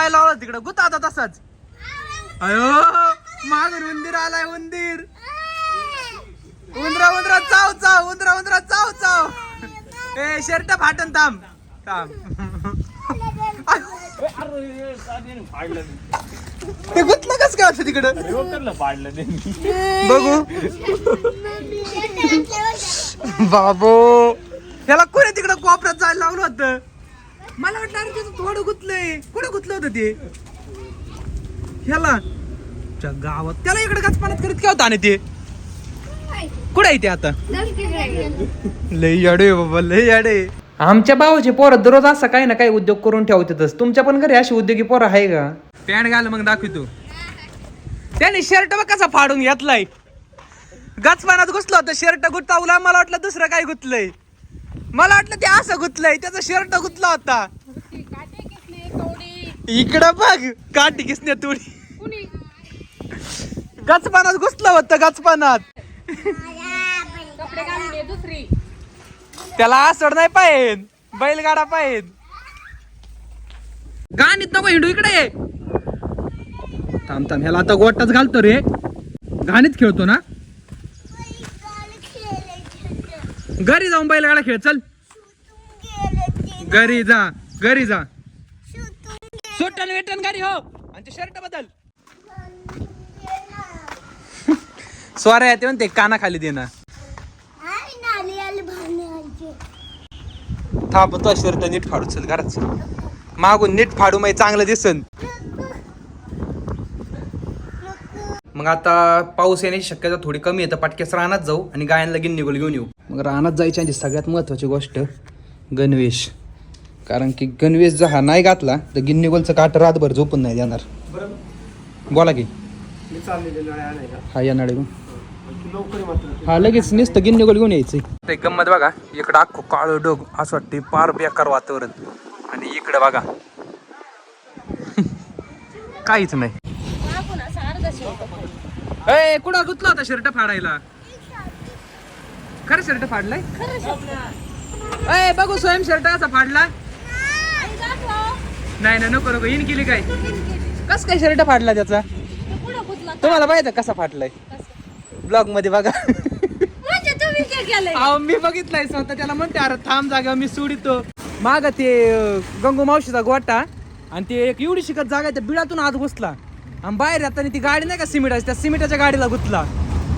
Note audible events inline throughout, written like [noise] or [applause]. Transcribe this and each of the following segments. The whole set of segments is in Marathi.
काय लावला तिकडं. गुत आता तसाच. अयो मागून उंदीर आलाय उंदीर. उंदरा उंदरा चाव चाव उंदरा उंदरा चाव चाव. ए शर्ट फाटन थांब. थांब. ते गुतलं कस काय असं तिकडं? बघू. बाबो. त्याला कोणी तिकडं कोपऱ्यात जायला लावलं होतं? मला वाटलं अरे त्याचं थोडं गुतलंय. कुठं गुतलं होतं ते? ह्याला. च्या गावात. त्याला इकडे काच पाण्यात करत काय होता आणि ते? कुठे आहे ते आता? लई अडे बाबा लई अडे आमच्या भावाचे पोरं दररोज असं काही ना काही उद्योग करून ठेवतातच तुमच्या पण घरी अशी उद्योगी पोरं आहे का? पॅन्ट घाल मग दाखवतो. त्याने शर्ट बघ कसा फाडून घेतलाय. गचपानात घुसलं होतं शर्ट गुतावला. मला वाटलं दुसरं काय गुतलंय. मला वाटलं ते असं गुतलंय त्याचा शर्ट गुतला होता. इकडं बघ काठी किसने तुडी. गचपानात घुसलं होतं गचपानात दुसरी त्याला आसड नाही पाहिजे बैलगाडा पाहिजे गाणीत नको हिंडू इकडे. थांब थांब ह्याला आता गोटाच घालतो रे. गाणीत खेळतो ना? घरी जाऊन बैलगाडा खेळ चल. घरी जा घरी जा. सुटन वेटन घरी हो. आणि ते शर्ट बदल. स्वारे येते म्हणते काना खाली देणार ना तो शर्ट नीट फाडू चल घरात मागून नीट फाडू मग चांगलं दिसन. मग आता पाऊस येण्याची शक्यता थोडी कमी आहे तर पाटक्यास रानात जाऊ आणि गायन लगीन निघून घेऊन येऊ. मग रानात जायची आणि सगळ्यात महत्वाची गोष्ट गणवेश. कारण की गणवेश जर हा नाही घातला तर गिन्नीगोलचं काट रातभर झोपून नाही देणार. बोला की. हा या नाडे हा लगेच नुसतं गिन्नीगोल घेऊन यायचं. ते गंमत बघा इकडं अख्खं काळं डोग असं वाटते पार बेकार वातावरण. आणि इकडं बघा. [laughs] काहीच नाही. आपण असं अर्धा शिवतो ए कुठं गुतला होता शर्ट फाडायला? खरं शर्ट फाडलाय? ए बघू स्वयं शर्ट असा फाडला. नाही नाही नको नको इन केली काय? कस काय शर्ट फाडला त्याचा? तुम्हाला माहिती कसा फाटलाय ब्लॉगमध्ये बघा. म्हणजे अहो मी बघितलंय स्वतः. त्याला म्हणते अरे थांब जागा मी सोडितो. माग ते गंगू मावशीचा गोटा आणि ते एक एवढी शिकत जागा त्या बिळातून आत घुसला. आणि बाहेर येताना ती गाडी नाही का सिमेंटाची त्या सिमेंटाच्या गाडीला गुतला.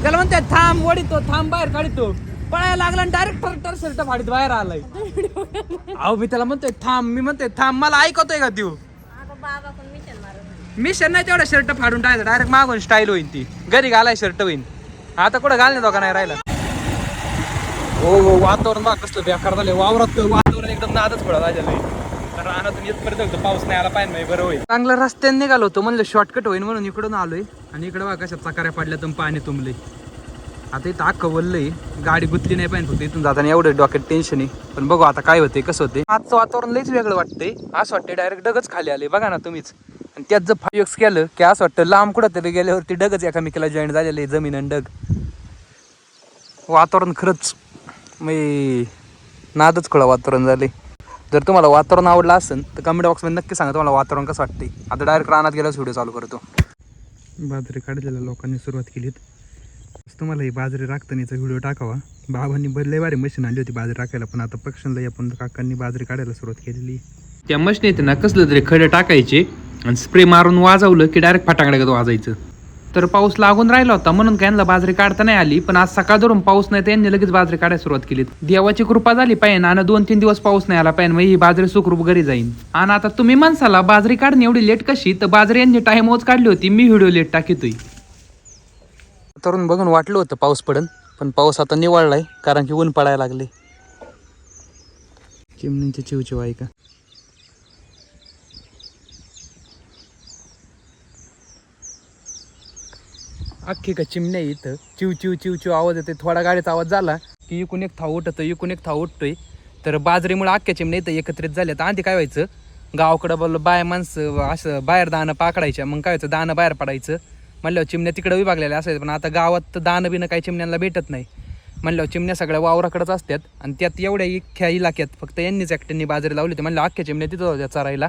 त्याला म्हणते थांब वडितो थांब बाहेर काढतो. पळायला लागला आणि डायरेक्ट ट्रॅक्टर शर्ट फाडीत बाहेर आलाय. अहो मी त्याला म्हणतोय थांब मी म्हणतोय थांब मला ऐकतोय का तू? मिशन मारत मिशन नाही तेवढा शर्ट फाडून टाकायचं डायरेक्ट मागून स्टाईल होईल ती. घरी घालाय शर्ट होईल आता कुठं घालणे दोघा नाही राहिला. हो हो वातावरण बघ कसलं बेकार झालं वावरात वातावरण एकदम नादच पडा झालंय तर रानातून येतपर्यंत होतं, पाऊस नाही आला पाहिजे नाही बरं होईल. चांगलं रस्त्याने निघालो होतो. म्हणलं शॉर्टकट होईल म्हणून इकडून आलोय. आणि इकडे बघा कशा चकाऱ्या पडल्या तर पाणी तुंबले आता इथं अख्खं वल्लय गाडी गुतली नाही पाहिजे फक्त इथून जाताना एवढं डोक्यात टेन्शन आहे. पण बघू आता काय होते कसं होते आजचं वातावरण लईच वेगळं वाटतंय. असं वाटतंय डायरेक्ट डगच खाली आले. बघा ना तुम्हीच. आणि त्यात जर फायव्ह एक्स केलं की असं वाटतं लांब कुठं तरी गेल्यावरती डगच एकामेकीला जॉईन झालेलं आहे जमीन आणि डग वातावरण खरंच मी नादच खुळा वातावरण झाले जर तुम्हाला वातावरण आवडलं असेल तर कमेंट बॉक्समध्ये नक्की सांगा तुम्हाला वातावरण कसं वाटते आता डायरेक्ट रानात गेल्यास व्हिडिओ चालू करतो. बाजरी काढलेल्या लोकांनी सुरुवात केलीत. तुम्हाला ही बाजरी राखतानीचा व्हिडिओ टाकावा. बाबांनी बदलय बारी मशीन आणली होती बाजरी टाकायला पण आता पक्षांना आपण काकांनी बाजरी काढायला सुरुवात केलेली. त्या मशीनीत ना कसलं तरी खडे टाकायचे आणि स्प्रे मारून वाजवलं की डायरेक्ट फटाकड्यागत वाजायचं. तर पाऊस लागून राहिला होता म्हणून त्यांना यांना बाजरी काढता नाही आली पण आज सकाळ धरून पाऊस नाही तर यांनी लगेच बाजरी काढायला सुरुवात केली. देवाची कृपा झाली पाहिजे आणि दोन तीन दिवस पाऊस नाही आला पाहिजे मग ही बाजरी सुखरूप घरी जाईन. आणि आता तुम्ही माणसाला बाजरी काढणे एवढी लेट कशी? तर बाजरी यांनी टाइमच काढली होती मी व्हिडिओ लेट टाकितोय. तरुण बघून वाटलं होतं पाऊस पडन पण पाऊस आता निवळलाय कारण की ऊन पडायला लागले. चिमणींचे चिवचिव आहे का? अख्खी का चिमण्या इथं. चिव चिव चिव चिव आवाज येते थोडा गाडीचा आवाज झाला की इकून एक थाव उठतोय इकून एक थाव उठतोय. तर बाजरीमुळे अख्ख्या चिमण्या इथं एकत्रित झाल्या तर आधी काय व्हायचं? गावाकडं बोललं बाय माणसं असं बाहेर दाणं पाकडायच्या. मग काय व्हायचं? दाणं बाहेर पडायचं. म्हणल्यावर चिमण्या तिकडं विभागलेल्या असायचं पण आता गावात तर दाणं बिणं काही चिमण्यांना भेटत नाही. म्हणल्यावर चिमण्या सगळ्या वावराकडेच असतात आणि त्यात एवढ्या इख्या इलाक्यात फक्त यांनीच एकट्यांनी बाजरी लावली होती. म्हणलं अख्ख्या चिमण्या तिथं होत्या चरायला.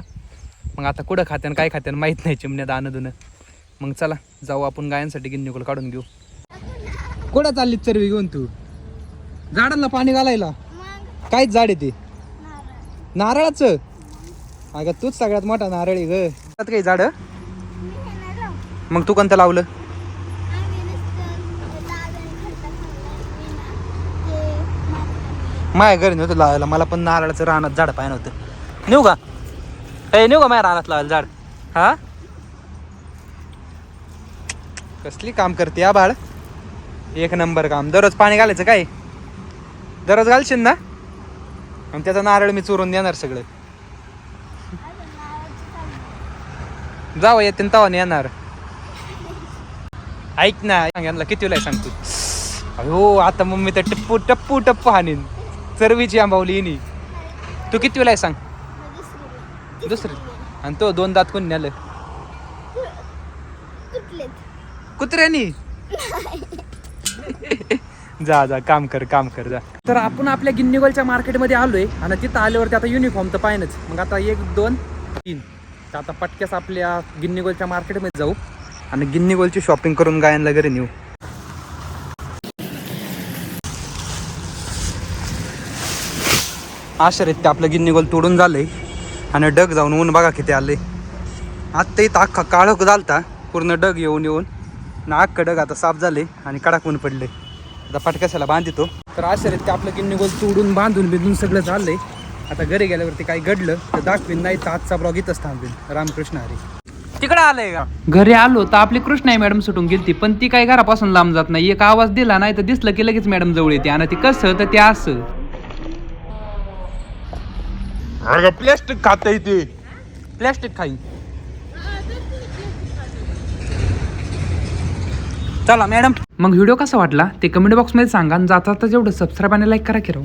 मग आता कुठं खात्यान काय खात्यान माहीत नाही चिमण्यात आणं दुनं. मग चला जाऊ आपण गायांसाठी गिन्निकोल काढून घेऊ. कुठं चालली चरवी घेऊन तू? झाडांना पाणी घालायला? कायच झाड आहे ते? नारळाचं? अगं तूच सगळ्यात मोठा नारळ आहे ग. त्यात काही झाड? मग तू कोणतं लावलं? माझ्या घरी नव्हतं लावायला. मला पण नारळाचं रानात झाड पाहिजे नव्हतं. नेऊ का? ए नेऊ का माझ्या रानात लावायला झाड? हा? कसली काम करते या बाळ? एक नंबर काम. दररोज पाणी घालायचं काय? दररोज घालशील ना? आणि त्याचा नारळ मी चोरून देणार सगळं. जावं येते तवा येणार. ऐक ना सांग यांना किती वेळा सांगतो अयो आता मम्मी तर टप्पू टप्पू टप्पू हानीन चरवीची आंबावली येणी तू किती वेळा सांग? दुसरी. आणि तो दोन दात कोण नेलं? कुत्र्यानी? जा जा काम कर काम कर जा. तर आपण आपल्या गिन्नीगोलच्या मार्केटमध्ये आलोय आणि तिथं आल्यावरती आता युनिफॉर्म तर पाहिनच मग आता एक दोन तीन. तर आता पटक्यास आपल्या गिन्नीगोलच्या मार्केटमध्ये जाऊ. आणि गिन्नी गोलची शॉपिंग करून गायनला घरी नेऊ. आश्चर्य ते आपलं गिन्नीगोल तोडून झालंय. आणि डग जाऊन ऊन बघा किती आले आत्ता इथं अख्खा काळोख झालता. पूर्ण डग येऊन येऊन. ना अख्खं डग आता साफ झाले आणि कडक ऊन पडले आता पटकशाला बांधितो? तर आश्चर्य ते आपलं गिन्नी गोल तोडून बांधून बिंधून सगळं झालंय. आता घरी गेल्यावरती काही घडलं तर दाखवीन नाही तर आजचा ब्लॉग इथंच थांबवीन. रामकृष्ण हरी. तिकडे आलंय का? घरी आलो तर आपली कृष्णाई मॅडम सुटून गेलती पण ती काही घरापासून लांब जात नाही. एक आवाज दिला नाही तर दिसलं की लगेच मॅडम जवळ येते आणि ती कसं तर ते असं. प्लॅस्टिक खात ते. प्लॅस्टिक खाई. चला मॅडम. मग व्हिडिओ कसा वाटला? ते कमेंट बॉक्समध्ये सांगा आणि जाता जेवढं सबस्क्राईब आणि लाईक करा की राव